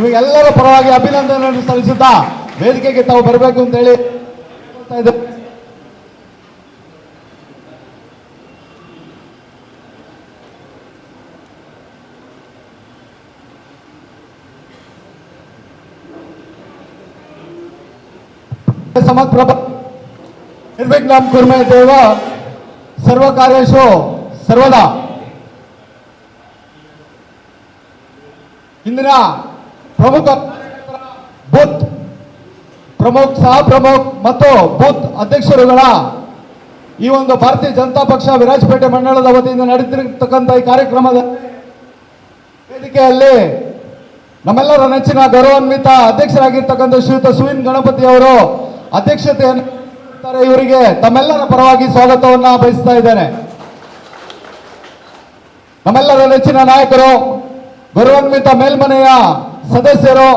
ನಿಮಗೆಲ್ಲರ ಪರವಾಗಿ ಅಭಿನಂದನೆಯನ್ನು ಸಲ್ಲಿಸುತ್ತಾ ವೇದಿಕೆಗೆ ತಾವು ಬರಬೇಕು ಅಂತ ಹೇಳಿ ಸಮಗ್ರ ನಿರ್ವಿಘ್ನಾಂ ಕುರ್ಮೆ ದೇವ, ಸರ್ವ ಕಾರ್ಯಶೋ, ಸರ್ವದಾ. ಇಂದಿನ ಪ್ರಮುಖ ಬೂತ್ ಪ್ರಮುಖ್ ಸಹ ಪ್ರಮುಖ್ ಮತ್ತು ಬೂತ್ ಅಧ್ಯಕ್ಷರುಗಳ ಈ ಒಂದು ಭಾರತೀಯ ಜನತಾ ಪಕ್ಷ ವಿರಾಜಪೇಟೆ ಮಂಡಳದ ವತಿಯಿಂದ ನಡೆದಿರತಕ್ಕಂಥ ಈ ಕಾರ್ಯಕ್ರಮದ ವೇದಿಕೆಯಲ್ಲಿ ನಮ್ಮೆಲ್ಲರ ನೆಚ್ಚಿನ ಗೌರವಾನ್ವಿತ ಅಧ್ಯಕ್ಷರಾಗಿರ್ತಕ್ಕಂಥ ಶ್ರೀಯುತ ಸುವಿನ್ ಗಣಪತಿ ಅವರು ಅಧ್ಯಕ್ಷತೆಯನ್ನು. ಇವರಿಗೆ ತಮ್ಮೆಲ್ಲರ ಪರವಾಗಿ ಸ್ವಾಗತವನ್ನ ಬಯಸ್ತಾ ಇದ್ದೇನೆ ನಮ್ಮೆಲ್ಲರ ನೆಚ್ಚಿನ ನಾಯಕರು, ಗೌರವಾನ್ವಿತ ಮೇಲ್ಮನೆಯ ಸದಸ್ಯರು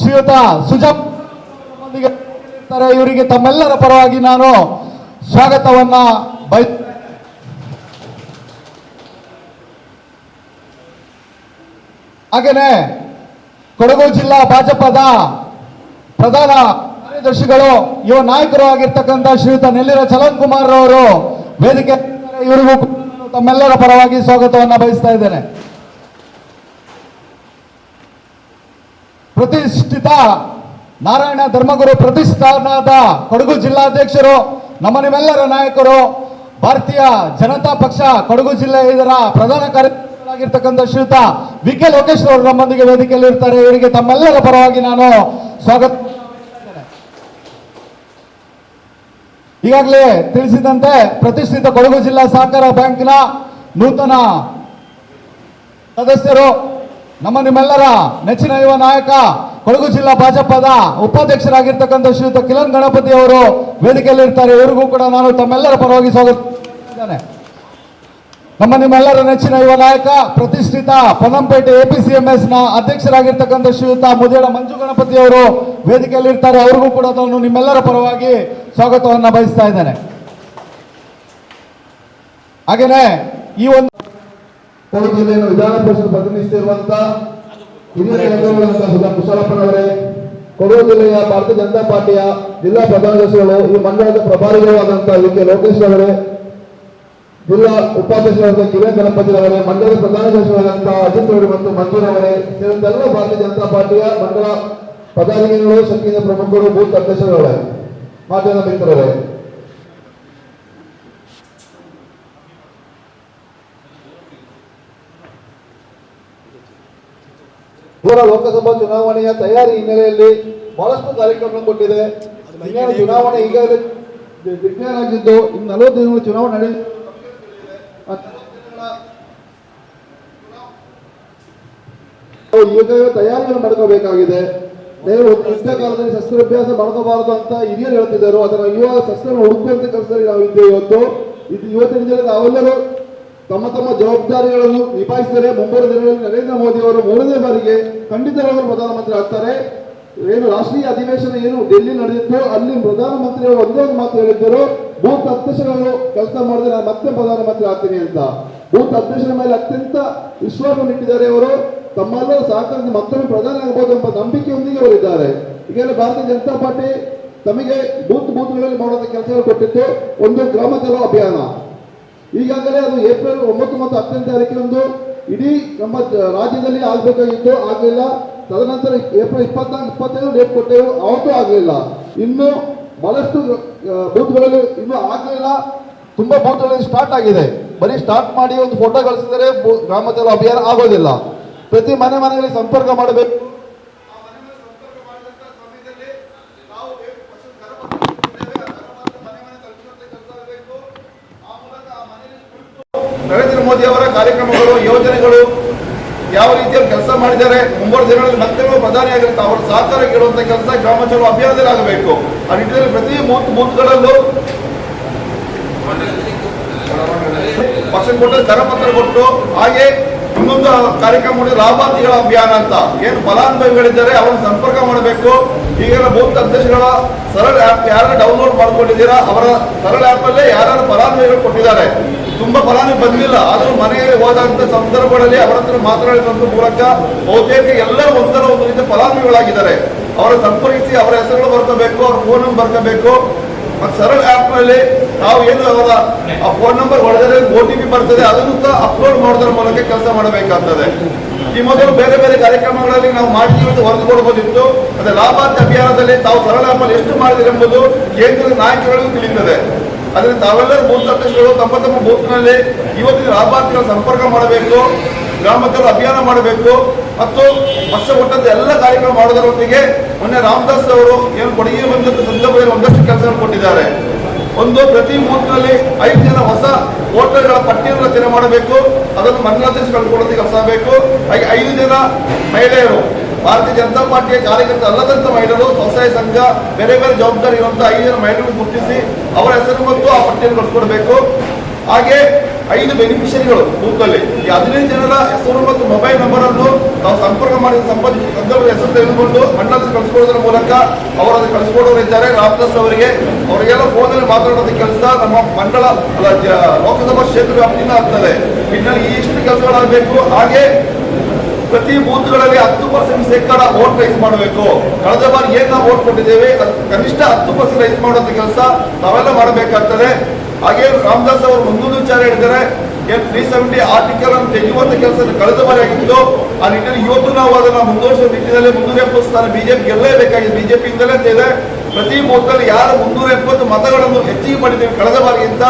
ಶ್ರೀಯುತ ಸುಜಮ್. ಇವರಿಗೆ ತಮ್ಮೆಲ್ಲರ ಪರವಾಗಿ ನಾನು ಸ್ವಾಗತವನ್ನ ಬಯ ಹಾಗೇನೆ ಕೊಡಗು ಜಿಲ್ಲಾ ಭಾಜಪದ ಪ್ರಧಾನ ಕಾರ್ಯದರ್ಶಿಗಳು, ಯುವ ನಾಯಕರು ಆಗಿರ್ತಕ್ಕಂಥ ಶ್ರೀಯುತ ನೆಲ್ಲಿರ ಚಲನ್ ಕುಮಾರ್ ಅವರು ವೇದಿಕೆ ಇವರಿಗೂ ತಮ್ಮೆಲ್ಲರ ಪರವಾಗಿ ಸ್ವಾಗತವನ್ನ ಬಯಸ್ತಾ ಇದ್ದೇನೆ ಪ್ರತಿಷ್ಠಿತ ನಾರಾಯಣ ಧರ್ಮಗುರು ಪ್ರತಿಷ್ಠಾನದ ಕೊಡಗು ಜಿಲ್ಲಾಧ್ಯಕ್ಷರು, ನಮ್ಮ ನಿಮ್ಮೆಲ್ಲರ ನಾಯಕರು, ಭಾರತೀಯ ಜನತಾ ಪಕ್ಷ ಕೊಡಗು ಜಿಲ್ಲೆ ಇದರ ಪ್ರಧಾನ ಕಾರ್ಯದರ್ಶಿಗಳಾಗಿರ್ತಕ್ಕಂಥ ಶ್ರೀತ ವಿ ಕೆ ಲೋಕೇಶ್ ಅವರು ನಮ್ಮೊಂದಿಗೆ ವೇದಿಕೆಯಲ್ಲಿ ಇರ್ತಾರೆ. ಇವರಿಗೆ ತಮ್ಮೆಲ್ಲರ ಪರವಾಗಿ ನಾನು ಸ್ವಾಗತ ಈಗಾಗಲೇ ತಿಳಿಸಿದಂತೆ ಪ್ರತಿಷ್ಠಿತ ಕೊಡಗು ಜಿಲ್ಲಾ ಸಹಕಾರ ಬ್ಯಾಂಕ್ನ ನೂತನ ಸದಸ್ಯರು ನಮ್ಮ ನಿಮ್ಮೆಲ್ಲರ ನೆಚ್ಚಿನ ಯುವ ನಾಯಕ, ಕೊಡಗು ಜಿಲ್ಲಾ ಭಾಜಪದ ಉಪಾಧ್ಯಕ್ಷರಾಗಿರ್ತಕ್ಕಂಥ ಶ್ರೀಯುತ ಕಿಲನ್ ಗಣಪತಿ ಅವರು ವೇದಿಕೆಯಲ್ಲಿ ಇರ್ತಾರೆ ಇವರಿಗೂ ಕೂಡ ನಾನು ತಮ್ಮೆಲ್ಲರ ಪರವಾಗಿ ಸ್ವಾಗತ ಮಾಡ್ತಿದ್ದೇನೆ. ನಮ್ಮ ನಿಮ್ಮೆಲ್ಲರ ನೆಚ್ಚಿನ ಯುವ ನಾಯಕ, ಪ್ರತಿಷ್ಠಿತ ಪೊನ್ನಂಪೇಟೆ ಎಪಿಸಿಎಂಎಸ್ನ ಅಧ್ಯಕ್ಷರಾಗಿರ್ತಕ್ಕಂಥ ಶ್ರೀಯುತ ಮುದೇಡ ಮಂಜು ಗಣಪತಿ ಅವರು ವೇದಿಕೆಯಲ್ಲಿ ಇರ್ತಾರೆ ಅವರಿಗೂ ಕೂಡ ನಾನು ನಿಮ್ಮೆಲ್ಲರ ಪರವಾಗಿ ಸ್ವಾಗತವನ್ನು ಬಯಸ್ತಾ ಇದ್ದೇನೆ. ಹಾಗೇನೆ, ಈ ಒಂದು ಕೊಡಗು ಜಿಲ್ಲೆಯನ್ನು ವಿಧಾನ ಪರಿಷತ್ ಪ್ರತಿನಿಧಿಸುತ್ತಿರುವಂತಹ ಹಿರಿಯ ಕುಶಲಪ್ಪನವರೇ ಕೊಡಗು ಜಿಲ್ಲೆಯ ಭಾರತೀಯ ಜನತಾ ಪಾರ್ಟಿಯ ಜಿಲ್ಲಾ ಪ್ರಧಾನ ಸದಸ್ಯರು ಈ ಮಂಡಳದ ಪ್ರಭಾರಿಗಳು ಆದಂತಹ ವಿ. ಕೆ. ಲೋಕೇಶ್ ಅವರೇ ಜಿಲ್ಲಾ ಉಪಾಧ್ಯಕ್ಷರಾದ ಕಿರಣ್ ಗಣಪತಿ ಅವರೇ ಮಂಡಲದ ಪ್ರಧಾನ ಸದಸ್ಯರಾದಂತಹ ಅಜಿತ್ ಅವರು ಮತ್ತು ಮಂಜೂರ್ ಅವರೇ ಸೇರಿದಂತೆಲ್ಲ ಭಾರತೀಯ ಜನತಾ ಪಾರ್ಟಿಯ ಮಂಡಲ ಪದಾಧಿಕಾರಿಗಳು ಶಕ್ತಿಯ ಪ್ರಮುಖರು ಬೂತ್ ಅಧ್ಯಕ್ಷರವರೇ ಮಾಧ್ಯಮ ಮಿತ್ರರೇ. ಪೂರ್ವ ಲೋಕಸಭಾ ಚುನಾವಣೆಯ ತಯಾರಿ ಹಿನ್ನೆಲೆಯಲ್ಲಿ ಬಹಳಷ್ಟು ಕಾರ್ಯಕ್ರಮ ಕೊಟ್ಟಿದೆ. ಚುನಾವಣೆ ಈಗಾಗಲೇ ಡಿಕ್ಲೇರ್ ಆಗಿದ್ದು, ಇನ್ನು ನಲವತ್ತು ದಿನಗಳ ಚುನಾವಣೆ ನಡೆಯ ಈಗಾಗಲೇ ತಯಾರಿಯನ್ನು ಮಾಡ್ಕೋಬೇಕಾಗಿದೆ. ನೀವು ಕಷ್ಟ ಕಾಲದಲ್ಲಿ ಶಸ್ತ್ರಾಭ್ಯಾಸ ಮಾಡ್ಕೋಬಾರದು ಅಂತ ಹಿರಿಯರು ಹೇಳ್ತಿದ್ದರು. ಅದರ ಯುವ ಶಸ್ತ್ರ ಹುಡುಕುವಂತ ಕೆಲಸದಲ್ಲಿ ನಾವು ಇದ್ದೇವೆ ಇವತ್ತು. ಇದು ಇವತ್ತಿನ ದಿನ ನಾವೆಲ್ಲರೂ ತಮ್ಮ ತಮ್ಮ ಜವಾಬ್ದಾರಿಗಳನ್ನು ನಿಭಾಯಿಸಿದರೆ ಮುಂಬರುವ ದಿನಗಳಲ್ಲಿ ನರೇಂದ್ರ ಮೋದಿ ಅವರು ಮೂರನೇ ಬಾರಿಗೆ ಖಂಡಿತವಾಗಲೂ ಪ್ರಧಾನಮಂತ್ರಿ ಆಗ್ತಾರೆ. ಏನು ರಾಷ್ಟ್ರೀಯ ಅಧಿವೇಶನ ಏನು ಡೆಲ್ಲಿ ನಡೆದಿತ್ತು ಅಲ್ಲಿ ಪ್ರಧಾನಮಂತ್ರಿ ಅವರು ಒಂದೇ ಮಾತು ಹೇಳಿದ್ದರು ಬೂತ್ ಅಧ್ಯಕ್ಷಗಳು ಕೆಲಸ ಮಾಡಿದ್ರೆ ನಾನು ಮತ್ತೆ ಪ್ರಧಾನಮಂತ್ರಿ ಆಗ್ತೀನಿ ಅಂತ. ಬೂತ್ ಅಧ್ಯಕ್ಷರ ಮೇಲೆ ಅತ್ಯಂತ ವಿಶ್ವಾಸವನ್ನು ಇಟ್ಟಿದ್ದಾರೆ ಅವರು ತಮ್ಮೆಲ್ಲರ ಸಹಕಾರದಿಂದ ಮತ್ತೊಮ್ಮೆ ಪ್ರಧಾನಿ ಆಗಬಹುದು ಎಂಬ ನಂಬಿಕೆಯೊಂದಿಗೆ ಅವರಿದ್ದಾರೆ ಈಗಲೇ ಭಾರತೀಯ ಜನತಾ ಪಾರ್ಟಿ ತಮಗೆ ಬೂತ್ ಬೂತ್ಗಳಲ್ಲಿ ಮಾಡುವಂತ ಕೆಲಸಗಳು ಕೊಟ್ಟಿತ್ತು. ಒಂದು ಗ್ರಾಮ ಚಲೋ ಅಭಿಯಾನ. ಈಗಾಗಲೇ ಅದು ಏಪ್ರಿಲ್ ಒಂಬತ್ತು ಮತ್ತು ಹತ್ತನೇ ತಾರೀಕಿನಂದು ಇಡೀ ನಮ್ಮ ರಾಜ್ಯದಲ್ಲಿ ಆಗಬೇಕಾಗಿತ್ತು, ಆಗಲಿಲ್ಲ. ತದನಂತರ ಏಪ್ರಿಲ್ ಇಪ್ಪತ್ನಾಲ್ಕು, ಇಪ್ಪತ್ತೈದು ಡೇಟ್ ಕೊಟ್ಟೆವು, ಅವತ್ತೂ ಆಗಲಿಲ್ಲ. ಇನ್ನು ಬಹಳಷ್ಟು ಬೂತ್ಗಳಲ್ಲಿ ಇನ್ನೂ ಆಗಲಿಲ್ಲ. ತುಂಬಾ ಬೂತ್ಗಳಲ್ಲಿ ಸ್ಟಾರ್ಟ್ ಆಗಿದೆ. ಬರೀ ಸ್ಟಾರ್ಟ್ ಮಾಡಿ ಒಂದು ಫೋಟೋ ಕಳಿಸಿದರೆ ಗ್ರಾಮ ಅಭಿಯಾನ ಆಗೋದಿಲ್ಲ. ಪ್ರತಿ ಮನೆ ಮನೆಯಲ್ಲಿ ಸಂಪರ್ಕ ಮಾಡಬೇಕು ನರೇಂದ್ರ ಮೋದಿ ಅವರ ಕಾರ್ಯಕ್ರಮಗಳು, ಯೋಜನೆಗಳು ಯಾವ ರೀತಿಯಲ್ಲಿ ಕೆಲಸ ಮಾಡಿದ್ದಾರೆ, ಮುಂಬರುವ ದಿನಗಳಲ್ಲಿ ಮತ್ತೆ ಪ್ರಧಾನಿ ಆಗಿರುತ್ತೆ ಅವರ ಸಹಕಾರ ಕೇಳುವಂತ ಕೆಲಸ ಗ್ರಾಮ ಚಲೋ ಅಭಿಯಾನದಲ್ಲಿ ಆಗಬೇಕು. ಆ ನಿಟ್ಟಿನಲ್ಲಿ ಪ್ರತಿ ಮೂತ್ ಬೂತ್ಗಳಲ್ಲೂ ಪಕ್ಷ ಕೊಟ್ಟು ಕರಪತ್ರ ಕೊಟ್ಟು, ಹಾಗೆ ಇನ್ನೊಂದು ಕಾರ್ಯಕ್ರಮ ಲಾಭಾರ್ಥಿಗಳ ಅಭಿಯಾನ ಅಂತ. ಏನು ಫಲಾನುಭವಿಗಳಿದ್ದಾರೆ, ಅವರನ್ನು ಸಂಪರ್ಕ ಮಾಡಬೇಕು. ಈಗೆಲ್ಲ ಬೂತ್ ಅಧ್ಯಕ್ಷಗಳ ಸರಳ ಆ್ಯಪ್ ಯಾರು ಡೌನ್ಲೋಡ್ ಮಾಡ್ಕೊಂಡಿದ್ದೀರಾ, ಅವರ ಸರಳ ಆ್ಯಪ್ ಅಲ್ಲೇ ಯಾರು ಫಲಾನುಭವಿಗಳು ಕೊಟ್ಟಿದ್ದಾರೆ. ತುಂಬಾ ಫಲಾನು ಬಂದಿಲ್ಲ. ಆದ್ರೂ ಮನೆಗೆ ಹೋದಂತ ಸಂದರ್ಭಗಳಲ್ಲಿ ಅವರ ಹತ್ರ ಮಾತನಾಡಿದಂತ ಮೂಲಕ ಬಹುತೇಕ ಎಲ್ಲ ಒಂದರ ಒಂದು ರೀತಿಯ ಫಲಾನುಭವಿಗಳಾಗಿದ್ದಾರೆ. ಅವರ ಸಂಪರ್ಕಿಸಿ ಅವರ ಹೆಸರುಗಳು ಬರ್ಕೋಬೇಕು, ಅವ್ರ ಫೋನ್ ನಂಬರ್ ಬರ್ಕೋಬೇಕು. ಮತ್ತೆ ಸರಳ ಆಪ್ನಲ್ಲಿ ನಾವು ಏನು ಅವರ ಆ ಫೋನ್ ನಂಬರ್ ಹೊಡೆದರೆ ಓ ಟಿ ಪಿ ಬರ್ತದೆ, ಅದನ್ನು ಸಹ ಅಪ್ಲೋಡ್ ಮಾಡೋದ್ರ ಮೂಲಕ ಕೆಲಸ ಮಾಡಬೇಕಾಗ್ತದೆ. ಈ ಮೊದಲು ಬೇರೆ ಬೇರೆ ಕಾರ್ಯಕ್ರಮಗಳಲ್ಲಿ ನಾವು ಮಾಡಿದ್ದೀವಿ ಅಂತ ಕೊಡಬಹುದಿತ್ತು ಅದೇ ಲಾಭಾರ್ಥಿ ಅಭಿಯಾನದಲ್ಲಿ ತಾವು ಸರಳ ಅಲ್ಲಿ ಎಷ್ಟು ಮಾಡಿದಿರೆಂಬುದು ಕೇಂದ್ರದ ನಾಯಕರಿಗೂ ತಿಳಿಯುತ್ತದೆ. ಅದರಿಂದ ತಾವೆಲ್ಲರೂ ಬೂತ್ ಅಧ್ಯಕ್ಷರು ತಮ್ಮ ತಮ್ಮ ಬೂತ್ನಲ್ಲಿ ಇವತ್ತಿನ ಲಾಭಾರ್ಥಿಗಳ ಸಂಪರ್ಕ ಮಾಡಬೇಕು ಗ್ರಾಮಕರು ಅಭಿಯಾನ ಮಾಡಬೇಕು ಮತ್ತು ವರ್ಷ ಕೊಟ್ಟಂತ ಎಲ್ಲ ಕಾರ್ಯಕ್ರಮ ಮಾಡೋದರೊಟ್ಟಿಗೆ ಮೊನ್ನೆ ರಾಮದಾಸ್ ಅವರು ಏನು ಕೊಡುಗೆ ಬಂದಂತ ಸಂದರ್ಭದಲ್ಲಿ ಒಂದಷ್ಟು ಕೆಲಸಗಳು ಕೊಟ್ಟಿದ್ದಾರೆ. ಒಂದು ಪ್ರತಿ ಬೂತ್ನಲ್ಲಿ ಐದು ಜನ ಹೊಸ ವೋಟರ್ಗಳ ಪಟ್ಟಿಯನ್ನು ರಚನೆ ಮಾಡಬೇಕು, ಅದನ್ನು ಮಂಡಲಾಧ್ಯಕ್ಷ ಕೊಡೋದಕ್ಕೆ ಕೆಲಸ ಹಾಗೆ ಐದು ಜನ ಮಹಿಳೆಯರು ಭಾರತೀಯ ಜನತಾ ಪಾರ್ಟಿಯ ಕಾರ್ಯಕರ್ತ ಅಲ್ಲದಂತ ಮಹಿಳೆಯರು, ಸ್ವಸಹಾಯ ಸಂಘ, ಬೇರೆ ಬೇರೆ ಜವಾಬ್ದಾರಿ ಇರುವಂತಹ ಐದು ಜನ ಮಹಿಳೆಯರು ಗುರುತಿಸಿ ಅವರ ಹೆಸರು ಮತ್ತು ಆ ಪಟ್ಟಿಯನ್ನು ಕಳಿಸ್ಕೊಡ್ಬೇಕು. ಹಾಗೆ ಐದು ಬೆನಿಫಿಷರಿಗಳು ಬೂತ್ನಲ್ಲಿ. ಈ ಹದಿನೈದು ಜನರ ಹೆಸರು ಮತ್ತು ಮೊಬೈಲ್ ನಂಬರ್ ಅನ್ನು ನಾವು ಸಂಪರ್ಕ ಮಾಡಿದ ಸಂಬಂಧ ಸಂದರ್ಭದ ಹೆಸರು ತೆಗೆದುಕೊಂಡು ಮಂಡಲದಲ್ಲಿ ಕಳಿಸ್ಕೊಡೋದ್ರ ಮೂಲಕ ಅವರು ಅದನ್ನು ಕಳಿಸ್ಕೊಡೋರು ಇದ್ದಾರೆ. ರಾಮದಾಸ್ ಅವರಿಗೆ ಅವರಿಗೆಲ್ಲ ಫೋನಲ್ಲಿ ಮಾತಾಡೋದ ಕೆಲಸ ನಮ್ಮ ಮಂಡಲ ಲೋಕಸಭಾ ಕ್ಷೇತ್ರ ವ್ಯಾಪ್ತಿಯಿಂದ ಆಗ್ತದೆ. ಇನ್ನು ಈ ಇಷ್ಟು ಕೆಲಸಗಳಾಗಬೇಕು. ಹಾಗೆ ಪ್ರತಿ ಬೂತ್ಗಳಲ್ಲಿ ಹತ್ತು ಪರ್ಸೆಂಟ್ ಶೇಕಡ ವೋಟ್ ರೈಸ್ ಮಾಡಬೇಕು. ಕಳೆದ ಬಾರಿ ಏನ್ ವೋಟ್ ಕೊಟ್ಟಿದ್ದೇವೆ. ಕನಿಷ್ಠ ಹತ್ತು ಪರ್ಸೆಂಟ್ ರೈಸ್ ಮಾಡುವಂತ ಕೆಲಸ. ನಾವೆಲ್ಲ ಮಾಡಬೇಕಾಗ್ತದೆ. ಹಾಗೆ ರಾಮದಾಸ್ ಅವರು ಮುಂದೊಂದು ವಿಚಾರ ಹೇಳಿದ್ದಾರೆ. ಏನ್ ತ್ರೀ ಆರ್ಟಿಕಲ್ ಅನ್ನು ತೆಗೆಯುವಂತ ಕೆಲಸ ಕಳೆದ ಬಾರಿ ಆಗಿತ್ತು. ಆ ನಿಟ್ಟಿನಲ್ಲಿ ಇವತ್ತು ನಾವು ಅದನ್ನ ಮುಂದುವರಿಸುವ ನಿಟ್ಟಿನಲ್ಲಿ ಮುನ್ನೂರ ಎಪ್ಪತ್ತು ಸ್ಥಾನ ಬಿಜೆಪಿ ಗೆಲ್ಲಲೇಬೇಕಾಗಿದೆ ಬಿಜೆಪಿಯಿಂದಲೇ ಅಂತ ಇದೆ. ಪ್ರತಿ ಮೂರ್ತಲ್ಲಿ ಯಾರು ಮುನ್ನೂರ ಎಪ್ಪತ್ತು ಮತಗಳನ್ನು ಹೆಚ್ಚಿಗೆ ಮಾಡಿದ್ದೇವೆ ಕಳೆದ ಬಾರಿಗಿಂತ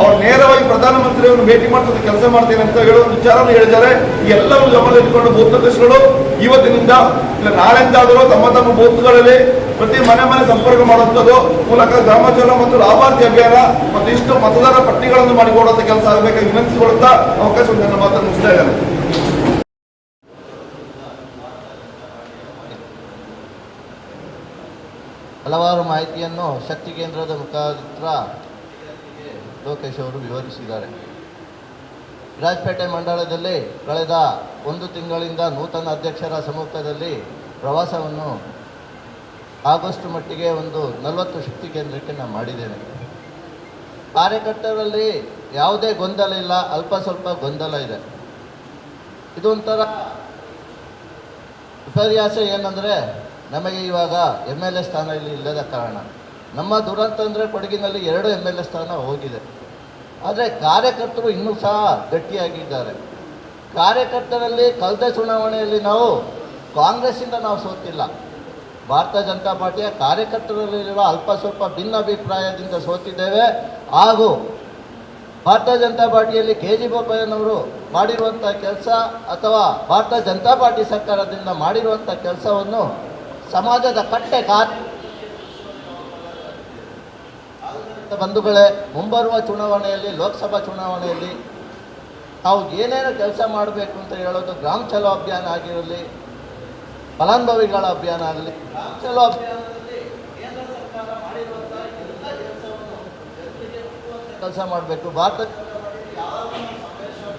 ಅವರು ನೇರವಾಗಿ ಪ್ರಧಾನಮಂತ್ರಿಯವರನ್ನು ಭೇಟಿ ಮಾಡ್ತದೆ ಕೆಲಸ ಮಾಡ್ತೇನೆ ಅಂತ ಹೇಳುವ ಒಂದು ವಿಚಾರವನ್ನು ಹೇಳಿದ್ದಾರೆ. ಈ ಎಲ್ಲವನ್ನು ಗಮನದಲ್ಲಿಟ್ಟುಕೊಂಡು ಬೂತ್ ಅಧ್ಯಕ್ಷಗಳು ಇವತ್ತಿನಿಂದ ಇಲ್ಲ ನಾಳೆಂದಾದರೂ ತಮ್ಮ ತಮ್ಮ ಬೂತ್ಗಳಲ್ಲಿ ಪ್ರತಿ ಮನೆ ಮನೆ ಸಂಪರ್ಕ ಮಾಡುವಂಥದ್ದು ಮೂಲಕ ಗ್ರಾಮಾಚಾರ ಮತ್ತು ಲಾಭಾರ್ಥಿ ಅಭಿಯಾನ ಮತ್ತು ಇಷ್ಟು ಮತದಾರ ಪಟ್ಟಿಗಳನ್ನು ಮಾಡಿಕೊಡುವಂಥ ಕೆಲಸ ಆಗಬೇಕಾಗಿ ನನ್ನ ಮಾತನ್ನು ಮುಗಿಸ್ತಾ ಹಲವಾರು ಮಾಹಿತಿಯನ್ನು ಶಕ್ತಿ ಕೇಂದ್ರದ ಮುಖಾಂತರ ಲೋಕೇಶ್ ಅವರು ವಿವರಿಸಿದ್ದಾರೆ. ರಾಜಪೇಟೆ ಮಂಡಳದಲ್ಲಿ ಕಳೆದ ಒಂದು ತಿಂಗಳಿಂದ ನೂತನ ಅಧ್ಯಕ್ಷರ ಸಮ್ಮುಖದಲ್ಲಿ ಪ್ರವಾಸವನ್ನು ಆಗಸ್ಟ್ ಮಟ್ಟಿಗೆ ಒಂದು ನಲವತ್ತು ಶಕ್ತಿ ಕೇಂದ್ರಕ್ಕೆ ನಾನು ಮಾಡಿದ್ದೇನೆ ಕಾರ್ಯಕರ್ತರಲ್ಲಿ ಯಾವುದೇ ಗೊಂದಲ ಇಲ್ಲ, ಅಲ್ಪ ಸ್ವಲ್ಪ ಗೊಂದಲ ಇದೆ. ಇದೊಂಥರ ವಿಪರ್ಯಾಸ ಏನಂದರೆ, ನಮಗೆ ಇವಾಗ ಎಂ ಎಲ್ ಎ ಸ್ಥಾನ ಇಲ್ಲಿ ಇಲ್ಲದ ಕಾರಣ. ನಮ್ಮ ದುರಂತ ಅಂದರೆ ಕೊಡಗಿನಲ್ಲಿ ಎರಡು ಎಂ ಎಲ್ ಎ ಸ್ಥಾನ ಹೋಗಿದೆ. ಆದರೆ ಕಾರ್ಯಕರ್ತರು ಇನ್ನೂ ಸಹ ಗಟ್ಟಿಯಾಗಿದ್ದಾರೆ. ಕಾರ್ಯಕರ್ತರಲ್ಲಿ ಕಳೆದ ಚುನಾವಣೆಯಲ್ಲಿ ನಾವು ಕಾಂಗ್ರೆಸ್ಸಿಂದ ನಾವು ಸೋತಿಲ್ಲ. ಭಾರತ ಜನತಾ ಪಾರ್ಟಿಯ ಕಾರ್ಯಕರ್ತರಲ್ಲಿರುವ ಅಲ್ಪ ಸ್ವಲ್ಪ ಭಿನ್ನಾಭಿಪ್ರಾಯದಿಂದ ಸೋತಿದ್ದೇವೆ. ಹಾಗೂ ಭಾರತೀಯ ಜನತಾ ಪಾರ್ಟಿಯಲ್ಲಿ ಕೆ ಜಿ ಬೋಪಯ್ಯನವರು ಮಾಡಿರುವಂಥ ಕೆಲಸ ಅಥವಾ ಭಾರತ ಜನತಾ ಪಾರ್ಟಿ ಸರ್ಕಾರದಿಂದ ಮಾಡಿರುವಂಥ ಕೆಲಸವನ್ನು ಸಮಾಜದ ಕಟ್ಟೆ ಕಾರ್ ಬಂಧುಗಳೇ ಮುಂಬರುವ ಚುನಾವಣೆಯಲ್ಲಿ, ಲೋಕಸಭಾ ಚುನಾವಣೆಯಲ್ಲಿ ನಾವು ಏನೇನು ಕೆಲಸ ಮಾಡಬೇಕು ಅಂತ ಹೇಳೋದು ಗ್ರಾಮ ಚಲೋ ಅಭಿಯಾನ ಆಗಿರಲಿ, ಫಲಾನುಭವಿಗಳ ಅಭಿಯಾನ ಆಗಲಿ ಗ್ರಾಮ ಚಲೋ ಅಭಿಯಾನದಲ್ಲಿ ಕೇಂದ್ರ ಸರ್ಕಾರ ಮಾಡಿರುವಂಥ ಎಲ್ಲ ಕೆಲಸವನ್ನು ಜನರಿಗೆ ಮುಟ್ಟುವಂಥ ಕೆಲಸ ಮಾಡಬೇಕು. ಭಾರತ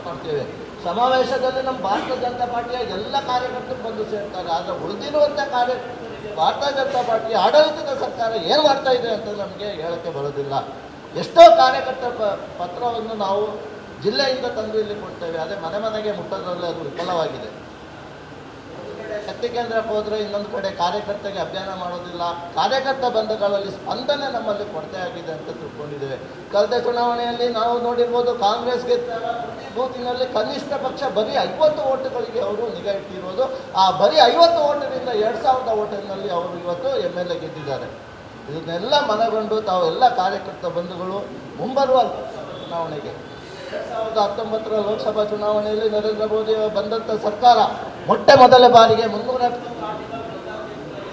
ಮಾಡ್ತೇವೆ. ಸಮಾವೇಶದಲ್ಲಿ ನಮ್ಮ ಭಾರತ ಜನತಾ ಪಾರ್ಟಿಯ ಎಲ್ಲ ಕಾರ್ಯಕರ್ತರು ಬಂದು ಸೇರ್ತಾರೆ. ಆದರೆ ಉಳಿದಿರುವಂಥ ಕಾರ್ಯ ಭಾರತ ಜನತಾ ಪಾರ್ಟಿಯ ಆಡಳಿತದ ಸರ್ಕಾರ ಏನು ಮಾಡ್ತಾ ಇದೆ ಅಂತ ನಮಗೆ ಹೇಳಕ್ಕೆ ಬರೋದಿಲ್ಲ. ಎಷ್ಟೋ ಕಾರ್ಯಕರ್ತರ ಪತ್ರವನ್ನು ನಾವು ಜಿಲ್ಲೆಯಿಂದ ತಂದು ಇಲ್ಲಿ ಕೊಡ್ತೇವೆ. ಅದೇ ಮನೆ ಮನೆಗೆ ಮುಟ್ಟೋದ್ರಲ್ಲಿ ಅದು ವಿಫಲವಾಗಿದೆ. ಶಕ್ತಿ ಕೇಂದ್ರಕ್ಕೆ ಹೋದರೆ ಇನ್ನೊಂದು ಕಡೆ ಕಾರ್ಯಕರ್ತರಿಗೆ ಅಭಿಯಾನ ಮಾಡೋದಿಲ್ಲ. ಕಾರ್ಯಕರ್ತ ಬಂಧುಗಳಲ್ಲಿ ಸ್ಪಂದನೆ ನಮ್ಮಲ್ಲಿ ಕೊರತೆ ಆಗಿದೆ ಅಂತ ತಿಳ್ಕೊಂಡಿದ್ದೇವೆ. ಕಳೆದ ಚುನಾವಣೆಯಲ್ಲಿ ನಾವು ನೋಡಿರ್ಬೋದು ಕಾಂಗ್ರೆಸ್ಗೆ ಬೂತಿನಲ್ಲಿ ಕನಿಷ್ಠ ಪಕ್ಷ ಬರೀ ಐವತ್ತು ಓಟುಗಳಿಗೆ ಅವರು ನಿಗಾ ಇಟ್ಟಿರೋದು. ಆ ಬರೀ ಐವತ್ತು ಓಟಿನಿಂದ ಎರಡು ಸಾವಿರದ ಓಟಿನಲ್ಲಿ ಅವರು ಇವತ್ತು ಎಂ ಎಲ್ ಎ ಗೆದ್ದಿದ್ದಾರೆ. ಇದನ್ನೆಲ್ಲ ಮನಗೊಂಡು ತಾವೆಲ್ಲ ಕಾರ್ಯಕರ್ತ ಬಂಧುಗಳು ಮುಂಬರುವ ಚುನಾವಣೆಗೆ ಸಾವಿರದ ಹತ್ತೊಂಬತ್ತರ ಲೋಕಸಭಾ ಚುನಾವಣೆಯಲ್ಲಿ ನರೇಂದ್ರ ಮೋದಿ ಬಂದಂಥ ಸರ್ಕಾರ ಮೊಟ್ಟ ಮೊದಲ ಬಾರಿಗೆ ಮುನ್ನೂರ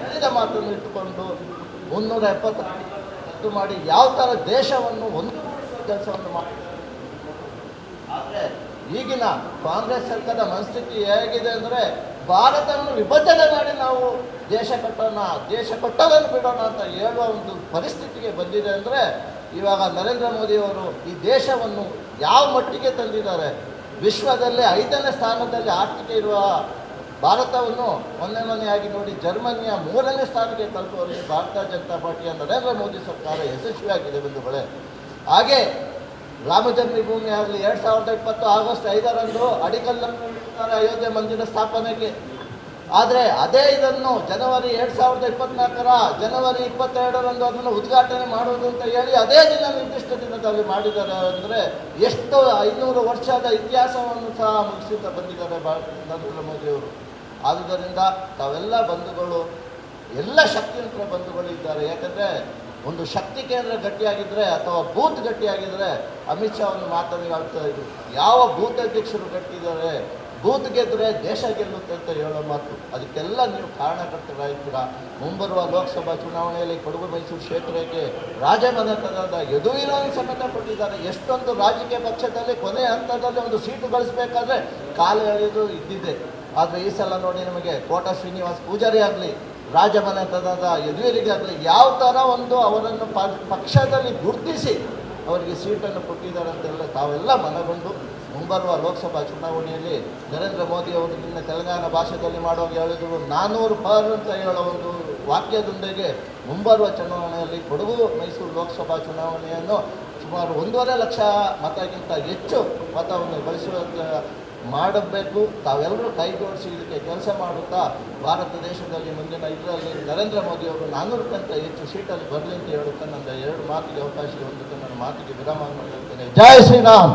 ಹೇಳಿದ ಮಾತನ್ನು ಇಟ್ಟುಕೊಂಡು ಮುನ್ನೂರ ಎಪ್ಪತ್ತು ಮಾಡಿ ಯಾವ ಥರ ದೇಶವನ್ನು ಒಂದು ಕೆಲಸವನ್ನು ಮಾಡಿ ಆದರೆ ಈಗಿನ ಕಾಂಗ್ರೆಸ್ ಸರ್ಕಾರದ ಮನಸ್ಥಿತಿ ಹೇಗಿದೆ ಅಂದರೆ ಭಾರತವನ್ನು ವಿಭಜನೆ ಮಾಡಿ ನಾವು ದೇಶ ಕಟ್ಟೋಣ, ದೇಶ ಕಟ್ಟೋದನ್ನು ಬಿಡೋಣ ಅಂತ ಹೇಳುವ ಒಂದು ಪರಿಸ್ಥಿತಿಗೆ ಬಂದಿದೆ ಅಂದರೆ ಇವಾಗ ನರೇಂದ್ರ ಮೋದಿಯವರು ಈ ದೇಶವನ್ನು ಯಾವ ಮಟ್ಟಿಗೆ ತಂದಿದ್ದಾರೆ? ವಿಶ್ವದಲ್ಲೇ ಐದನೇ ಸ್ಥಾನದಲ್ಲಿ ಆರ್ಥಿಕ ಇರುವ ಭಾರತವನ್ನು ಮೊನ್ನೆಯಾಗಿ ನೋಡಿ ಜರ್ಮನಿಯ ಮೂರನೇ ಸ್ಥಾನಕ್ಕೆ ತಲುಪುವಲ್ಲಿ ಭಾರತ ಜನತಾ ಪಾರ್ಟಿಯ ನರೇಂದ್ರ ಮೋದಿ ಸರ್ಕಾರ ಯಶಸ್ವಿಯಾಗಿದೆ ಬಂಧುಗಳೇ. ಹಾಗೆ ರಾಮ ಜನ್ಮಭೂಮಿ ಆಗಲಿ, ಎರಡು ಸಾವಿರದ ಇಪ್ಪತ್ತು ಆಗಸ್ಟ್ ಐದರಂದು ಅಡಿಗಲ್ಲ ಅಯೋಧ್ಯೆ ಮಂದಿರ ಸ್ಥಾಪನೆಗೆ. ಆದರೆ ಅದೇ ಇದನ್ನು ಜನವರಿ ಎರಡು ಸಾವಿರದ ಇಪ್ಪತ್ನಾಲ್ಕರ ಜನವರಿ ಇಪ್ಪತ್ತೆರಡರಂದು ಅದನ್ನು ಉದ್ಘಾಟನೆ ಮಾಡುವುದು ಅಂತ ಹೇಳಿ ಅದೇ ದಿನ ನಿರ್ದಿಷ್ಟ ದಿನದಲ್ಲಿ ಮಾಡಿದ್ದಾರೆ ಅಂದರೆ ಎಷ್ಟು ಐನೂರು ವರ್ಷದ ಇತಿಹಾಸವನ್ನು ಸಹ ಮುಗಿಸುತ್ತಾ ಬಂದಿದ್ದಾರೆ ನರೇಂದ್ರ ಮೋದಿಯವರು ಆದುದರಿಂದ ತಾವೆಲ್ಲ ಬಂಧುಗಳು, ಎಲ್ಲ ಶಕ್ತಿಯಂತ್ರ ಬಂಧುಗಳು ಇದ್ದಾರೆ. ಯಾಕಂದರೆ ಒಂದು ಶಕ್ತಿ ಕೇಂದ್ರ ಗಟ್ಟಿಯಾಗಿದ್ದರೆ ಅಥವಾ ಬೂತ್ ಗಟ್ಟಿಯಾಗಿದ್ದರೆ ಅಮಿತ್ ಶಾ ಅವರು ಮಾತನಾಡ್ತಾ ಇದ್ರು. ಯಾವ ಬೂತ್ ಅಧ್ಯಕ್ಷರು ಗಟ್ಟಿದ್ದಾರೆ? ಬೂತ್ ಗೆದ್ದರೆ ದೇಶ ಗೆಲ್ಲುತ್ತೆ ಅಂತ ಹೇಳೋ ಮಾತು. ಅದಕ್ಕೆಲ್ಲ ನೀವು ಕಾರಣಕರ್ತರಾಗ್ತೀರಾ ಮುಂಬರುವ ಲೋಕಸಭಾ ಚುನಾವಣೆಯಲ್ಲಿ ಕೊಡಗು ಮೈಸೂರು ಕ್ಷೇತ್ರಕ್ಕೆ ರಾಜಮನೆತನದ ಯದುವೀರನ್ನು ಸಮೇತ ಕೊಟ್ಟಿದ್ದಾರೆ. ಎಷ್ಟೊಂದು ರಾಜಕೀಯ ಪಕ್ಷದಲ್ಲಿ ಕೊನೆ ಹಂತದಲ್ಲಿ ಒಂದು ಸೀಟು ಗಳಿಸಬೇಕಾದ್ರೆ ಕಾಲು ಎಳೆಯೋದು ಇದ್ದಿದೆ ಆದರೆ ಈ ಸಲ ನೋಡಿ ನಮಗೆ ಕೋಟ ಶ್ರೀನಿವಾಸ್ ಪೂಜಾರಿ ಆಗಲಿ ರಾಜಮನೆತನದ ಯದುವೀರಿಗಾಗಲಿ ಯಾವ ಥರ ಒಂದು ಅವರನ್ನು ಪಕ್ಷದಲ್ಲಿ ಗುರುತಿಸಿ ಅವರಿಗೆ ಸೀಟನ್ನು ಕೊಟ್ಟಿದ್ದಾರೆ ಅಂತೆಲ್ಲ ತಾವೆಲ್ಲ ಮನಗೊಂಡು ಮುಂಬರುವ ಲೋಕಸಭಾ ಚುನಾವಣೆಯಲ್ಲಿ ನರೇಂದ್ರ ಮೋದಿ ಅವರು ನಿನ್ನ ತೆಲಂಗಾಣ ಭಾಷೆಯಲ್ಲಿ ಮಾಡುವಾಗ ಹೇಳಿದ್ರು, ನಾನೂರು ಪರ್ ಅಂತ ಹೇಳೋ ಒಂದು ವಾಕ್ಯದೊಂದಿಗೆ ಮುಂಬರುವ ಚುನಾವಣೆಯಲ್ಲಿ ಕೊಡಗು ಮೈಸೂರು ಲೋಕಸಭಾ ಚುನಾವಣೆಯನ್ನು ಸುಮಾರು ಒಂದೂವರೆ ಲಕ್ಷ ಮತಕ್ಕಿಂತ ಹೆಚ್ಚು ಮತವನ್ನು ಗಳಿಸುವಂತ ಮಾಡಬೇಕು. ತಾವೆಲ್ಲರೂ ಕೈ ಜೋಡಿಸಿ ಇದಕ್ಕೆ ಕೆಲಸ ಮಾಡುತ್ತಾ ಭಾರತ ದೇಶದಲ್ಲಿ ಮುಂದಿನ ಇದರಲ್ಲಿ ನರೇಂದ್ರ ಮೋದಿ ಅವರು ನಾನ್ನೂರಕ್ಕಿಂತ ಹೆಚ್ಚು ಸೀಟಲ್ಲಿ ಬರಲಿ ಅಂತ ಹೇಳುತ್ತಾ ನನ್ನ ಎರಡು ಮಾತಿಗೆ ಅವಕಾಶ ಹೊಂದುತ್ತೆ ನನ್ನ ಮಾತಿಗೆ ವಿರಾಮ ಮಾಡಿರ್ತೇನೆ ಜೈ ಶ್ರೀರಾಮ್!